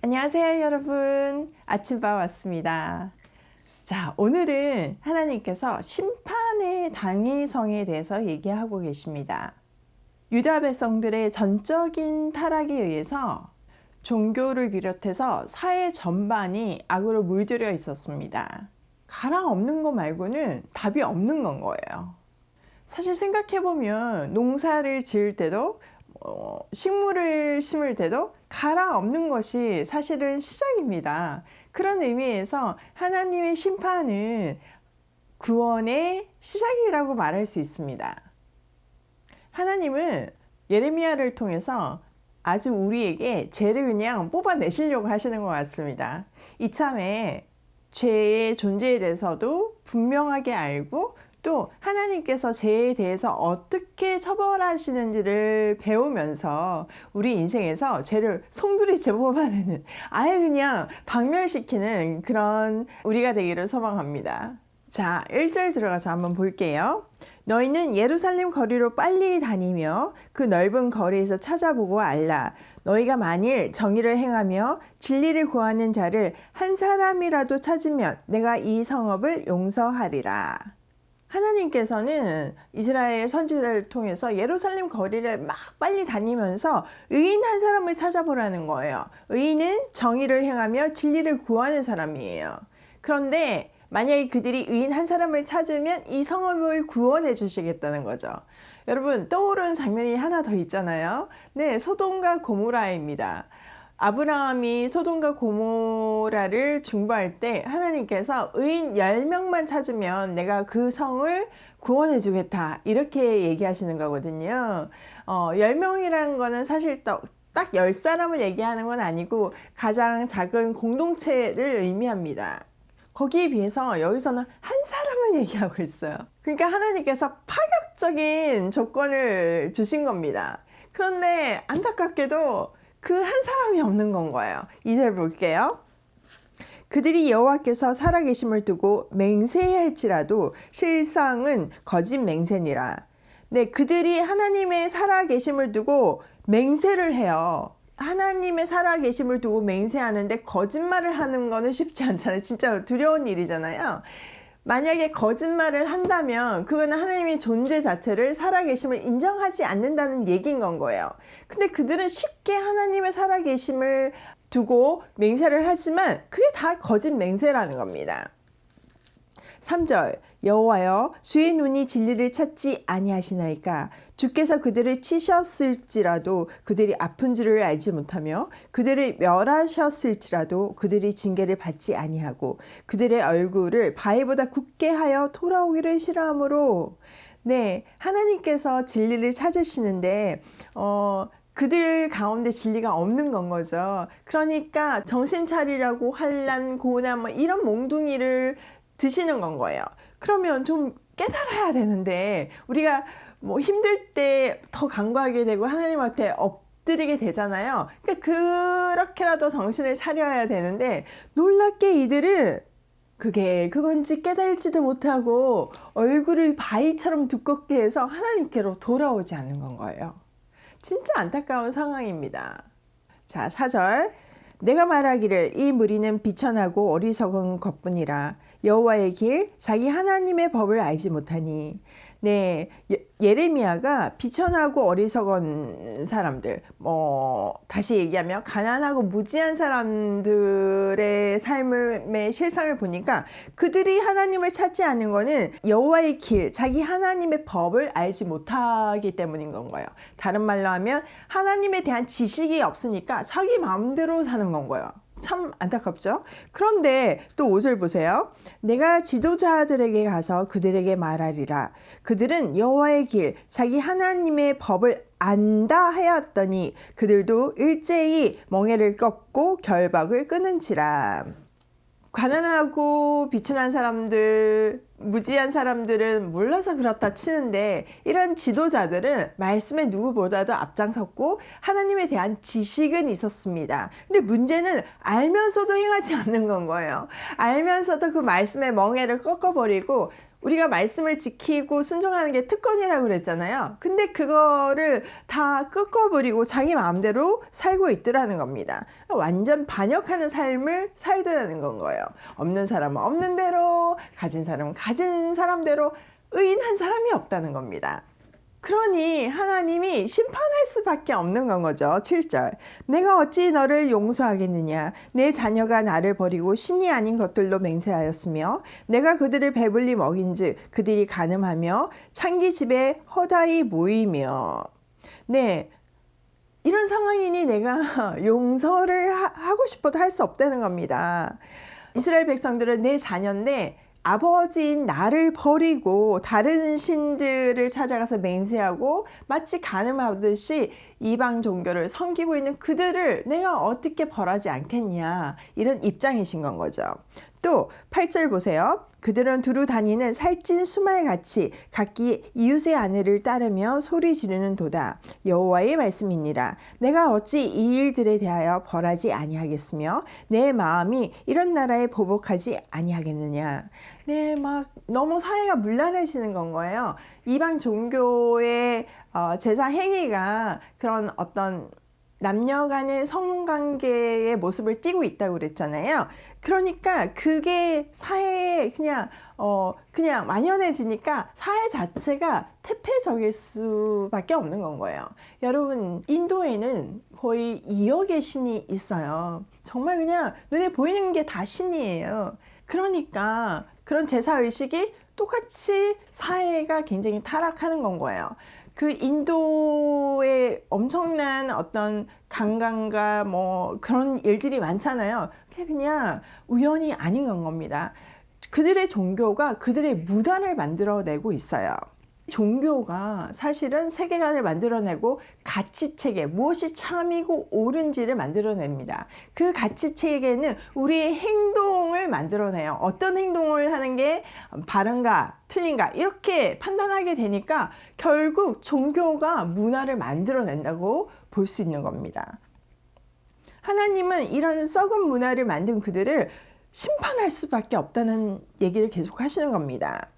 안녕하세요, 여러분. 아침밥 왔습니다. 자, 오늘은 하나님께서 심판의 당위성에 대해서 얘기하고 계십니다. 유다 백성들의 전적인 타락에 의해서 종교를 비롯해서 사회 전반이 악으로 물들여 있었습니다. 가랑 없는 거 말고는 답이 없는 건 거예요. 사실 생각해보면 농사를 지을 때도 어, 식물을 심을 때도 가랑 없는 것이 사실은 시작입니다. 그런 의미에서 하나님의 심판은 구원의 시작이라고 말할 수 있습니다. 하나님은 예레미야를 통해서 아주 우리에게 죄를 그냥 뽑아내시려고 하시는 것 같습니다. 이참에 죄의 존재에 대해서도 분명하게 알고 또 하나님께서 죄에 대해서 어떻게 처벌하시는지를 배우면서 우리 인생에서 죄를 송두리째 뽑아내는 아예 그냥 박멸시키는 그런 우리가 되기를 소망합니다. 자, 1절 들어가서 한번 볼게요. 너희는 예루살렘 거리로 빨리 다니며 그 넓은 거리에서 찾아보고 알라. 너희가 만일 정의를 행하며 진리를 구하는 자를 한 사람이라도 찾으면 내가 이 성읍을 용서하리라. 하나님께서는 이스라엘 선지자를 통해서 예루살렘 거리를 막 빨리 다니면서 의인 한 사람을 찾아보라는 거예요. 의인은 정의를 행하며 진리를 구하는 사람이에요. 그런데 만약에 그들이 의인 한 사람을 찾으면 이 성읍을 구원해 주시겠다는 거죠. 여러분 떠오르는 장면이 하나 더 있잖아요. 네, 소돔과 고모라입니다. 아브라함이 소돔과 고모라를 중보할 때 하나님께서 의인 10명만 찾으면 내가 그 성을 구원해 주겠다. 이렇게 얘기하시는 거거든요. 어, 10명이라는 거는 사실 딱 10사람을 얘기하는 건 아니고 가장 작은 공동체를 의미합니다. 거기에 비해서 여기서는 한 사람을 얘기하고 있어요. 그러니까 하나님께서 파격적인 조건을 주신 겁니다. 그런데 안타깝게도 그 한 사람이 없는 건 거예요. 2절 볼게요. 그들이 여호와께서 살아계심을 두고 맹세할지라도 실상은 거짓 맹세니라. 네, 그들이 하나님의 살아계심을 두고 맹세를 해요. 하나님의 살아계심을 두고 맹세하는데 거짓말을 하는 거는 쉽지 않잖아요. 진짜 두려운 일이잖아요. 만약에 거짓말을 한다면 그거는 하나님의 존재 자체를 살아계심을 인정하지 않는다는 얘기인 건 거예요. 근데 그들은 쉽게 하나님의 살아계심을 두고 맹세를 하지만 그게 다 거짓 맹세라는 겁니다. 3절 여호와여 주의 눈이 진리를 찾지 아니하시나이까 주께서 그들을 치셨을지라도 그들이 아픈 줄을 알지 못하며 그들을 멸하셨을지라도 그들이 징계를 받지 아니하고 그들의 얼굴을 바위보다 굳게 하여 돌아오기를 싫어하므로 네 하나님께서 진리를 찾으시는데 어 그들 가운데 진리가 없는 건 거죠. 그러니까 정신 차리라고 환란 고난 뭐 이런 몽둥이를 드시는 건 거예요. 그러면 좀 깨달아야 되는데 우리가 뭐 힘들 때 더 간구하게 되고 하나님한테 엎드리게 되잖아요. 그러니까 그렇게라도 정신을 차려야 되는데 놀랍게 이들은 그게 그건지 깨달지도 못하고 얼굴을 바위처럼 두껍게 해서 하나님께로 돌아오지 않는 건 거예요. 진짜 안타까운 상황입니다. 자, 4절. 내가 말하기를 이 무리는 비천하고 어리석은 것뿐이라 여호와의 길 자기 하나님의 법을 알지 못하니. 네 예레미야가 비천하고 어리석은 사람들 뭐 다시 얘기하면 가난하고 무지한 사람들의 삶의 실상을 보니까 그들이 하나님을 찾지 않는 거는 여호와의 길 자기 하나님의 법을 알지 못하기 때문인 건 거예요. 다른 말로 하면 하나님에 대한 지식이 없으니까 자기 마음대로 사는 건 거예요 참 안타깝죠? 그런데 또 5절 보세요. 내가 지도자들에게 가서 그들에게 말하리라. 그들은 여호와의 길, 자기 하나님의 법을 안다 하였더니 그들도 일제히 멍에를 꺾고 결박을 끊은지라. 가난하고 비천한 사람들, 무지한 사람들은 몰라서 그렇다 치는데 이런 지도자들은 말씀에 누구보다도 앞장섰고 하나님에 대한 지식은 있었습니다. 근데 문제는 알면서도 행하지 않는 건 거예요. 알면서도 그 말씀의 멍에를 꺾어버리고 우리가 말씀을 지키고 순종하는 게 특권이라고 그랬잖아요. 근데 그거를 다 꺾어버리고 자기 마음대로 살고 있더라는 겁니다. 완전 반역하는 삶을 살더라는 건 거예요. 없는 사람은 없는 대로, 가진 사람은 가진 사람대로 의인한 사람이 없다는 겁니다. 그러니 하나님이 심판할 수밖에 없는 건 거죠. 7절. 내가 어찌 너를 용서하겠느냐? 내 자녀가 나를 버리고 신이 아닌 것들로 맹세하였으며 내가 그들을 배불리 먹인즉 그들이 가늠하며 창기 집에 허다히 모이며 네. 이런 상황이니 내가 용서를 하, 고 싶어도 할 수 없다는 겁니다. 이스라엘 백성들은 내 자녀인데 아버지인 나를 버리고 다른 신들을 찾아가서 맹세하고 마치 가늠하듯이 이방 종교를 섬기고 있는 그들을 내가 어떻게 벌하지 않겠냐 이런 입장이신 건 거죠. 또 8절 보세요. 그들은 두루 다니는 살찐 수말 같이 각기 이웃의 아내를 따르며 소리 지르는 도다. 여호와의 말씀이니라. 내가 어찌 이 일들에 대하여 벌하지 아니하겠으며 내 마음이 이런 나라에 보복하지 아니하겠느냐. 네, 막 너무 사회가 문란해지는 건 거예요. 이방 종교의 어, 제사 행위가 그런 어떤 남녀 간의 성관계의 모습을 띠고 있다고 그랬잖아요. 그러니까 그게 사회에 그냥 어 그냥 만연해지니까 사회 자체가 태폐적일 수밖에 없는 건 거예요. 여러분 인도에는 거의 2억의 신이 있어요. 정말 그냥 눈에 보이는 게 다 신이에요. 그러니까 그런 제사 의식이 똑같이 사회가 굉장히 타락하는 건 거예요. 그 인도에 엄청난 어떤 강간과 뭐 그런 일들이 많잖아요. 그게 그냥 우연이 아닌 건 겁니다. 그들의 종교가 그들의 무단을 만들어내고 있어요. 종교가 사실은 세계관을 만들어내고 가치 체계, 무엇이 참이고 옳은지를 만들어냅니다. 그 가치 체계는 우리의 행동을 만들어내요. 어떤 행동을 하는 게 바른가, 틀린가, 이렇게 판단하게 되니까 결국 종교가 문화를 만들어낸다고 볼 수 있는 겁니다. 하나님은 이런 썩은 문화를 만든 그들을 심판할 수밖에 없다는 얘기를 계속 하시는 겁니다.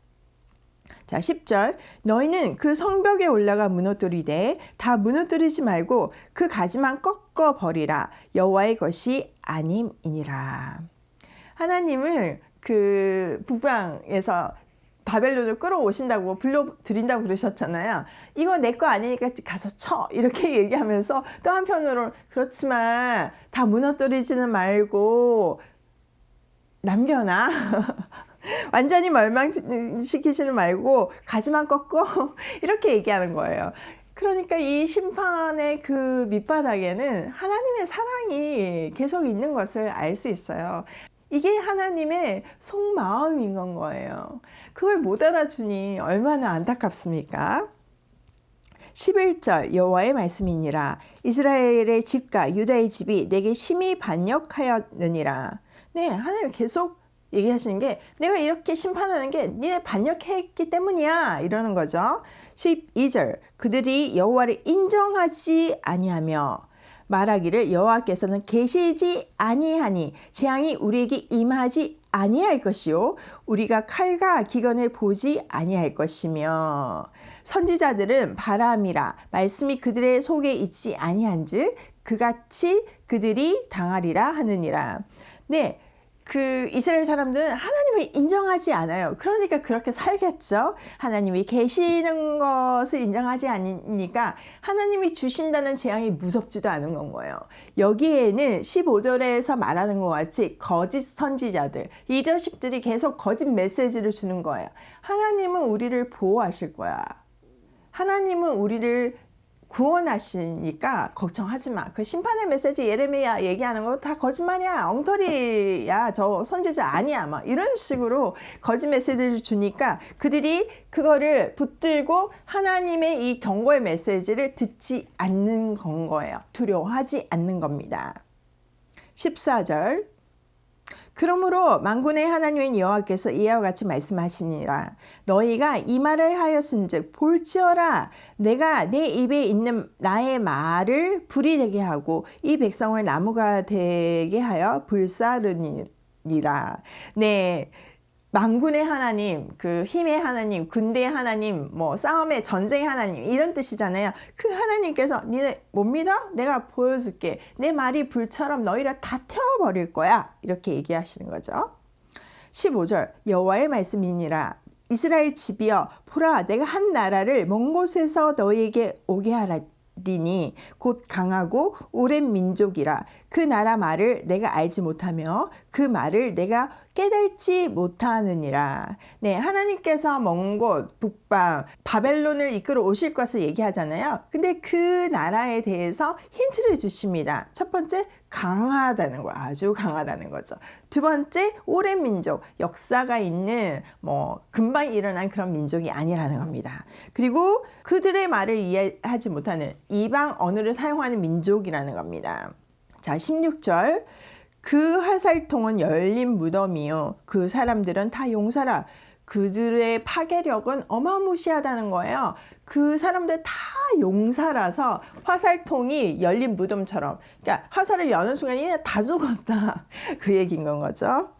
자, 10절. 너희는 그 성벽에 올라가 무너뜨리되 다 무너뜨리지 말고 그 가지만 꺾어 버리라. 여호와의 것이 아님이니라. 하나님을 그 북방에서 바벨론을 끌어오신다고 불러드린다고 그러셨잖아요. 이거 내 거 아니니까 가서 쳐. 이렇게 얘기하면서 또 한편으로 그렇지만 다 무너뜨리지는 말고 남겨놔. 완전히 멸망시키지는 말고 가지만 꺾고 이렇게 얘기하는 거예요. 그러니까 이 심판의 그 밑바닥에는 하나님의 사랑이 계속 있는 것을 알 수 있어요. 이게 하나님의 속마음인 건 거예요. 그걸 못 알아주니 얼마나 안타깝습니까? 11절 여호와의 말씀이니라 이스라엘의 집과 유다의 집이 내게 심히 반역하였느니라. 네, 하나님 계속 얘기하시는 게 내가 이렇게 심판하는 게 니네 반역했기 때문이야 이러는 거죠. 12절 그들이 여호와를 인정하지 아니하며 말하기를 여호와께서는 계시지 아니하니 재앙이 우리에게 임하지 아니할 것이요 우리가 칼과 기근을 보지 아니할 것이며 선지자들은 바람이라 말씀이 그들의 속에 있지 아니한즉 그같이 그들이 당하리라 하느니라. 네. 그 이스라엘 사람들은 하나님을 인정하지 않아요. 그러니까 그렇게 살겠죠. 하나님이 계시는 것을 인정하지 않으니까 하나님이 주신다는 재앙이 무섭지도 않은 건 거예요. 여기에는 15절에서 말하는 것 같이 거짓 선지자들, 리더십들이 계속 거짓 메시지를 주는 거예요. 하나님은 우리를 보호하실 거야. 하나님은 우리를 구원하시니까 걱정하지 마. 그 심판의 메시지 예레미야 얘기하는 거 다 거짓말이야. 엉터리야. 저 선지자 아니야. 막 이런 식으로 거짓 메시지를 주니까 그들이 그거를 붙들고 하나님의 이 경고의 메시지를 듣지 않는 건 거예요. 두려워하지 않는 겁니다. 14절 그러므로 만군의 하나님인 여호와께서 이와 같이 말씀하시니라. 너희가 이 말을 하였은즉 볼지어라. 내가 내 입에 있는 나의 말을 불이 되게 하고 이 백성을 나무가 되게 하여 불사르니라. 네 망군의 하나님, 그 힘의 하나님, 군대의 하나님, 뭐 싸움의 전쟁의 하나님 이런 뜻이잖아요. 그 하나님께서 니네 못 믿어? 내가 보여줄게. 내 말이 불처럼 너희를 다 태워버릴 거야. 이렇게 얘기하시는 거죠. 15절 여호와의 말씀이니라 이스라엘 집이여 보라 내가 한 나라를 먼 곳에서 너희에게 오게 하라 곧 강하고 오랜 민족이라 그 나라 말을 내가 알지 못하며 그 말을 내가 깨달지 못하느니라. 네, 하나님께서 먼 곳, 북방, 바벨론을 이끌어 오실 것을 얘기하잖아요. 근데 그 나라에 대해서 힌트를 주십니다. 첫 번째, 강하다는 거, 아주 강하다는 거죠. 두 번째, 오랜 민족, 역사가 있는 뭐 금방 일어난 그런 민족이 아니라는 겁니다. 그리고 그들의 말을 이해하지 못하는 이방 언어를 사용하는 민족이라는 겁니다. 자, 16절. 그 화살통은 열린 무덤이요. 그 사람들은 다 용사라. 그들의 파괴력은 어마무시하다는 거예요. 그 사람들 다 용사라서 화살통이 열린 무덤처럼. 그러니까 화살을 여는 순간 이다 죽었다. 그 얘기인 건 거죠.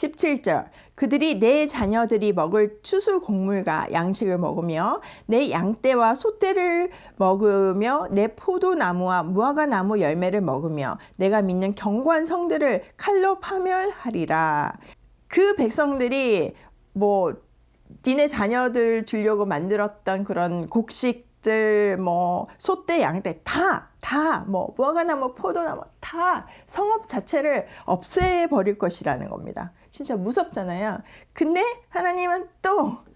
17절 그들이 내 자녀들이 먹을 추수 곡물과 양식을 먹으며 내 양떼와 소떼를 먹으며 내 포도나무와 무화과 나무 열매를 먹으며 내가 믿는 경관 성들을 칼로 파멸하리라. 그 백성들이 뭐 니네 자녀들 주려고 만들었던 그런 곡식들 뭐 소떼 양떼 다 다 뭐 무화과나무 포도나무 다 성업 자체를 없애버릴 것이라는 겁니다. 진짜 무섭잖아요. 근데 하나님은 또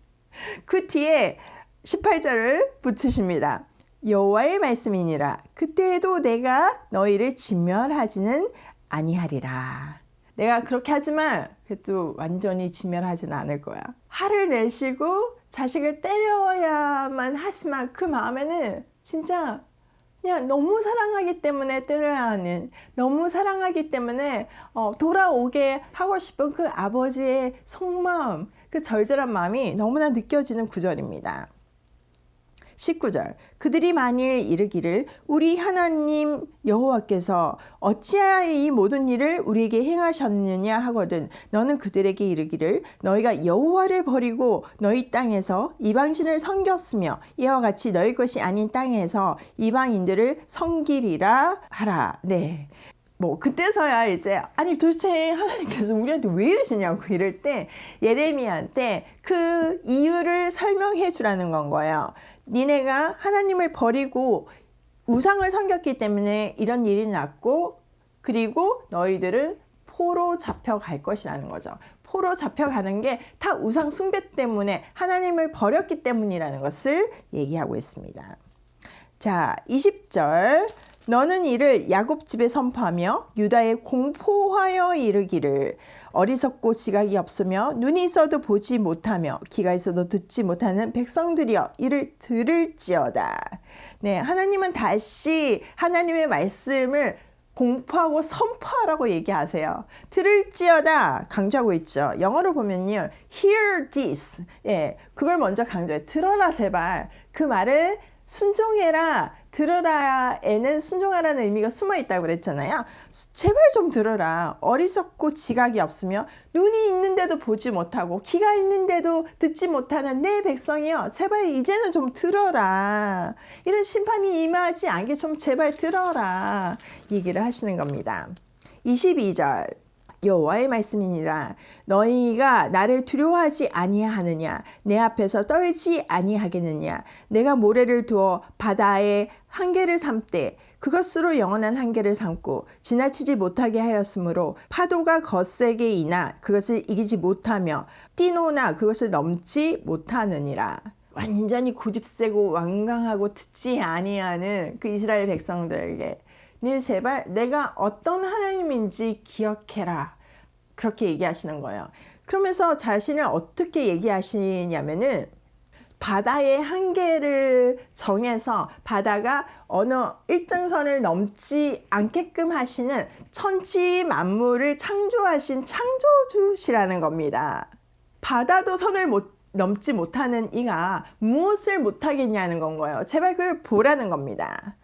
그 뒤에 18절을 붙이십니다. 여호와의 말씀이니라. 그때에도 내가 너희를 진멸하지는 아니하리라. 내가 그렇게 하지만 그래도 완전히 진멸하지는 않을 거야. 화를 내시고 자식을 때려야만 하지만 그 마음에는 진짜 그냥 너무 사랑하기 때문에 때려야 하는, 너무 사랑하기 때문에 어, 돌아오게 하고 싶은 그 아버지의 속마음, 그 절절한 마음이 너무나 느껴지는 구절입니다. 19절 그들이 만일 이르기를 우리 하나님 여호와께서 어찌하여 이 모든 일을 우리에게 행하셨느냐 하거든 너는 그들에게 이르기를 너희가 여호와를 버리고 너희 땅에서 이방신을 섬겼으며 이와 같이 너희 것이 아닌 땅에서 이방인들을 섬기리라 하라 네. 뭐 그때서야 이제 아니 도대체 하나님께서 우리한테 왜 이러시냐고 이럴 때 예레미야한테 그 이유를 설명해 주라는 건 거예요. 니네가 하나님을 버리고 우상을 섬겼기 때문에 이런 일이 났고 그리고 너희들은 포로 잡혀갈 것이라는 거죠. 포로 잡혀가는 게 다 우상 숭배 때문에 하나님을 버렸기 때문이라는 것을 얘기하고 있습니다. 자, 20절. 너는 이를 야곱 집에 선포하며 유다에 공포하여 이르기를 어리석고 지각이 없으며 눈이 있어도 보지 못하며 귀가 있어도 듣지 못하는 백성들이여 이를 들을지어다. 네, 하나님은 다시 하나님의 말씀을 공포하고 선포하라고 얘기하세요. 들을지어다 강조하고 있죠. 영어로 보면요. hear this. 예. 그걸 먼저 강조해. 들어라 제발. 그 말을 순종해라. 들으라에는 순종하라는 의미가 숨어 있다고 그랬잖아요. 제발 좀 들어라. 어리석고 지각이 없으며 눈이 있는데도 보지 못하고 귀가 있는데도 듣지 못하는 내 백성이여. 제발 이제는 좀 들어라. 이런 심판이 임하지 않게 좀 제발 들어라. 얘기를 하시는 겁니다. 22절 여호와의 말씀이니라 너희가 나를 두려워하지 아니하느냐 내 앞에서 떨지 아니하겠느냐 내가 모래를 두어 바다에 한계를 삼되 그것으로 영원한 한계를 삼고 지나치지 못하게 하였으므로 파도가 거세게 이나 그것을 이기지 못하며 뛰노나 그것을 넘지 못하느니라 완전히 고집세고 완강하고 듣지 아니하는 그 이스라엘 백성들에게 네 제발 내가 어떤 하나님인지 기억해라. 그렇게 얘기하시는 거예요. 그러면서 자신을 어떻게 얘기하시냐면은 바다의 한계를 정해서 바다가 어느 일정 선을 넘지 않게끔 하시는 천지 만물을 창조하신 창조주시라는 겁니다. 바다도 선을 못 넘지 못하는 이가 무엇을 못하겠냐는 건 거예요. 제발 그걸 보라는 겁니다.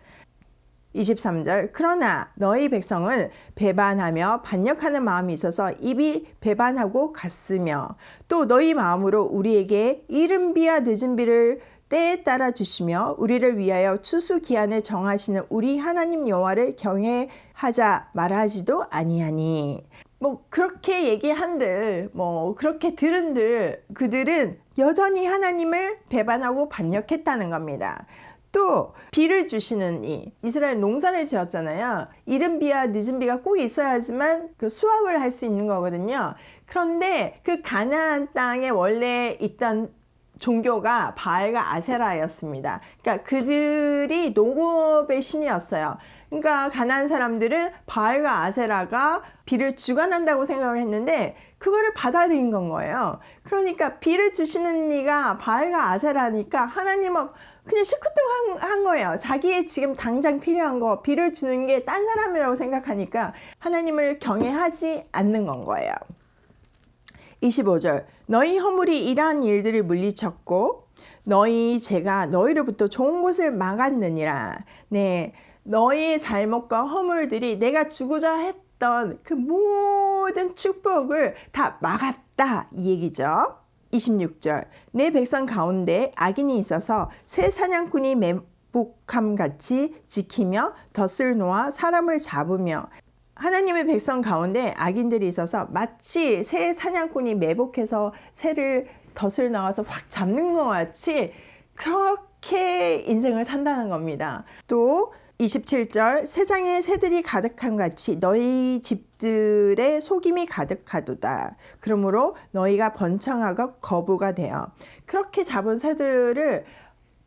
23절 그러나 너희 백성은 배반하며 반역하는 마음이 있어서 입이 배반하고 갔으며 또 너희 마음으로 우리에게 이른 비와 늦은 비를 때에 따라 주시며 우리를 위하여 추수 기한을 정하시는 우리 하나님 여호와를 경외하자 말하지도 아니하니 뭐 그렇게 얘기한들 뭐 그렇게 들은들 그들은 여전히 하나님을 배반하고 반역했다는 겁니다. 또 비를 주시는 이 이스라엘 농사를 지었잖아요. 이른 비와 늦은 비가 꼭 있어야지만 그 수확을 할 수 있는 거거든요. 그런데 그 가나안 땅에 원래 있던 종교가 바알과 아세라였습니다. 그러니까 그들이 농업의 신이었어요. 그러니까 가난한 사람들은 바알과 아세라가 비를 주관한다고 생각을 했는데 그거를 받아들인 건 거예요. 그러니까 비를 주시는 이가 바알과 아세라니까 하나님은 그냥 시크뚱한 거예요. 자기의 지금 당장 필요한 거 비를 주는 게 딴 사람이라고 생각하니까 하나님을 경외하지 않는 건 거예요. 25절 너희 허물이 이러한 일들을 물리쳤고 너희 제가 너희로부터 좋은 것을 막았느니라. 네. 너희의 잘못과 허물들이 내가 주고자 했던 그 모든 축복을 다 막았다 이 얘기죠. 26절 내 백성 가운데 악인이 있어서 새 사냥꾼이 매복함 같이 지키며 덫을 놓아 사람을 잡으며 하나님의 백성 가운데 악인들이 있어서 마치 새 사냥꾼이 매복해서 새를 덫을 나와서 확 잡는 것 같이 그렇게 인생을 산다는 겁니다. 또 27절 세상에 새들이 가득한 같이 너희 집들의 속임이 가득하도다. 그러므로 너희가 번창하고 거부가 되어 그렇게 잡은 새들을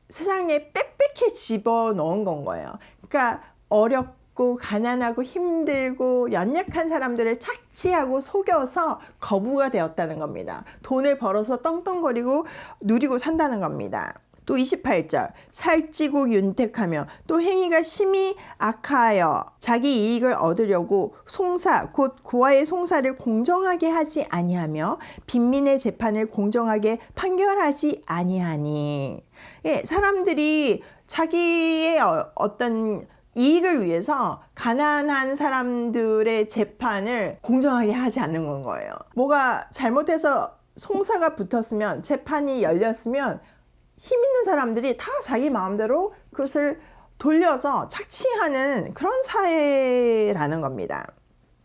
세상에 빽빽히 집어 넣은 건 거예요. 그러니까 어렵고 가난하고 힘들고 연약한 사람들을 착취하고 속여서 거부가 되었다는 겁니다. 돈을 벌어서 떵떵거리고 누리고 산다는 겁니다. 또 28절 살찌고 윤택하며 또 행위가 심히 악하여 자기 이익을 얻으려고 송사 곧 고아의 송사를 공정하게 하지 아니하며 빈민의 재판을 공정하게 판결하지 아니하니 예, 사람들이 자기의 어, 어떤 이익을 위해서 가난한 사람들의 재판을 공정하게 하지 않는 건 거예요. 뭐가 잘못해서 송사가 붙었으면 재판이 열렸으면 힘 있는 사람들이 다 자기 마음대로 그것을 돌려서 착취하는 그런 사회라는 겁니다.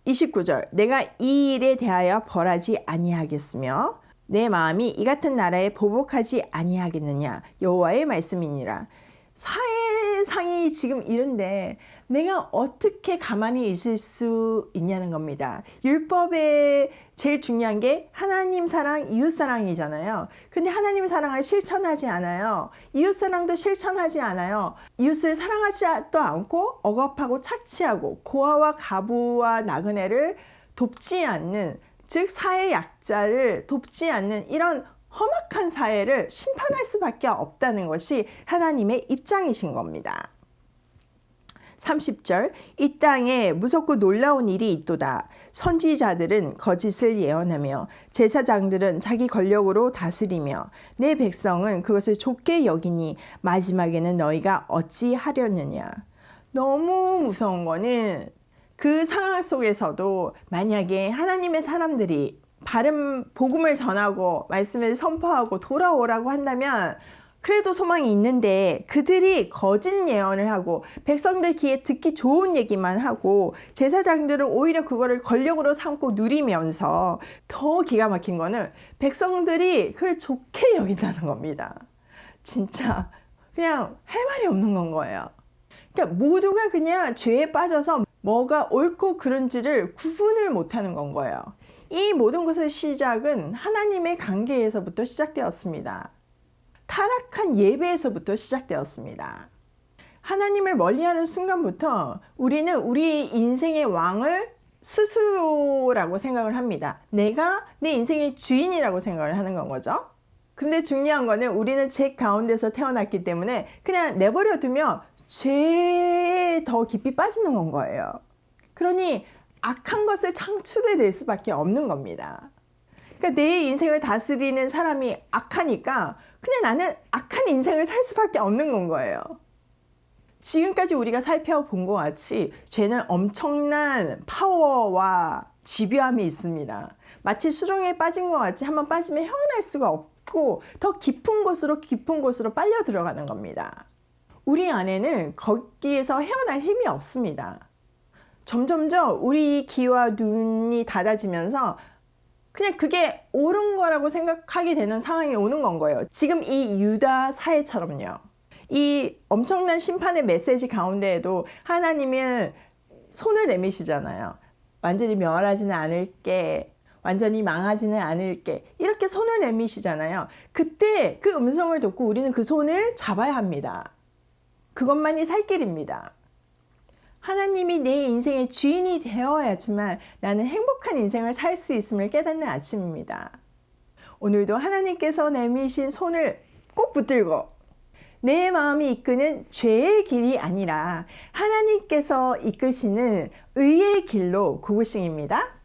29절 내가 이 일에 대하여 벌하지 아니하겠으며 내 마음이 이 같은 나라에 보복하지 아니하겠느냐 여호와의 말씀이니라 사회상이 지금 이런데 내가 어떻게 가만히 있을 수 있냐는 겁니다. 율법의 제일 중요한 게 하나님 사랑, 이웃 사랑이잖아요. 근데 하나님 사랑을 실천하지 않아요. 이웃 사랑도 실천하지 않아요. 이웃을 사랑하지도 않고 억압하고 착취하고 고아와 가부와 나그네를 돕지 않는 즉 사회 약자를 돕지 않는 이런 험악한 사회를 심판할 수밖에 없다는 것이 하나님의 입장이신 겁니다. 30절 이 땅에 무섭고 놀라운 일이 있도다. 선지자들은 거짓을 예언하며 제사장들은 자기 권력으로 다스리며 내 백성은 그것을 좋게 여기니 마지막에는 너희가 어찌 하려느냐. 너무 무서운 거는 그 상황 속에서도 만약에 하나님의 사람들이 바른 복음을 전하고 말씀을 선포하고 돌아오라고 한다면 그래도 소망이 있는데 그들이 거짓 예언을 하고 백성들 귀에 듣기 좋은 얘기만 하고 제사장들은 오히려 그거를 권력으로 삼고 누리면서 더 기가 막힌 거는 백성들이 그걸 좋게 여긴다는 겁니다. 진짜 그냥 할 말이 없는 건 거예요. 그러니까 모두가 그냥 죄에 빠져서 뭐가 옳고 그른지를 구분을 못하는 건 거예요. 이 모든 것의 시작은 하나님의 관계에서부터 시작되었습니다. 타락한 예배에서부터 시작되었습니다. 하나님을 멀리하는 순간부터 우리는 우리 인생의 왕을 스스로라고 생각을 합니다. 내가 내 인생의 주인이라고 생각을 하는 건 거죠. 근데 중요한 거는 우리는 죄 가운데서 태어났기 때문에 그냥 내버려 두면 죄에 더 깊이 빠지는 건 거예요. 그러니 악한 것을 창출해 낼 수밖에 없는 겁니다. 그러니까 내 인생을 다스리는 사람이 악하니까 그냥 나는 악한 인생을 살 수밖에 없는 건 거예요. 지금까지 우리가 살펴본 것 같이 죄는 엄청난 파워와 집요함이 있습니다. 마치 수렁에 빠진 것 같이 한번 빠지면 헤어날 수가 없고 더 깊은 곳으로 깊은 곳으로 빨려 들어가는 겁니다. 우리 안에는 거기에서 헤어날 힘이 없습니다. 점점점 우리 귀와 눈이 닫아지면서 그냥 그게 옳은 거라고 생각하게 되는 상황이 오는 건 거예요. 지금 이 유다 사회처럼요. 이 엄청난 심판의 메시지 가운데에도 하나님은 손을 내미시잖아요. 완전히 멸하지는 않을게. 완전히 망하지는 않을게. 이렇게 손을 내미시잖아요. 그때 그 음성을 듣고 우리는 그 손을 잡아야 합니다. 그것만이 살 길입니다. 하나님이 내 인생의 주인이 되어야지만 나는 행복한 인생을 살 수 있음을 깨닫는 아침입니다. 오늘도 하나님께서 내미신 손을 꼭 붙들고 내 마음이 이끄는 죄의 길이 아니라 하나님께서 이끄시는 의의 길로 고고싱입니다.